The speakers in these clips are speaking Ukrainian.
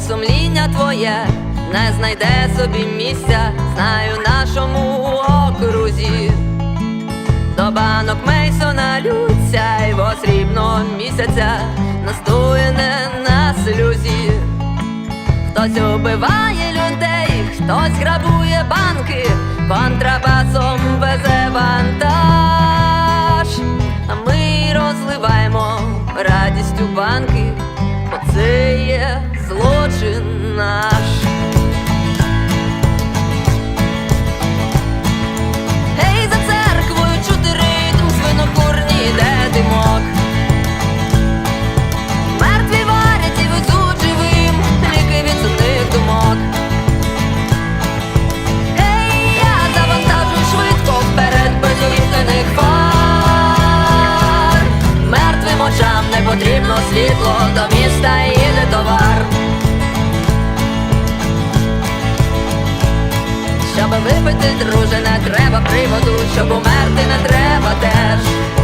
Сумління твоє не знайде собі місця, знаю нашому окрузі. До банок Мейсона лються й во срібного місяця настояне на сльозі. Хтось убиває людей, хтось грабує банки, контрабасом везе вантаж. А ми розливаємо радістю банки, бо це є злочин наш. Гей, за церквою чути ритм свинокурні, де димок. Мертві варять і везуть живим ліки від думок. Ей, я завантажую швидко вперед без увімкнених фар. Мертвим очам не потрібно світло, до міста їде товар. Щоб випити, друже, не треба приводу, щоб умерти не треба теж.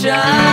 sunshine.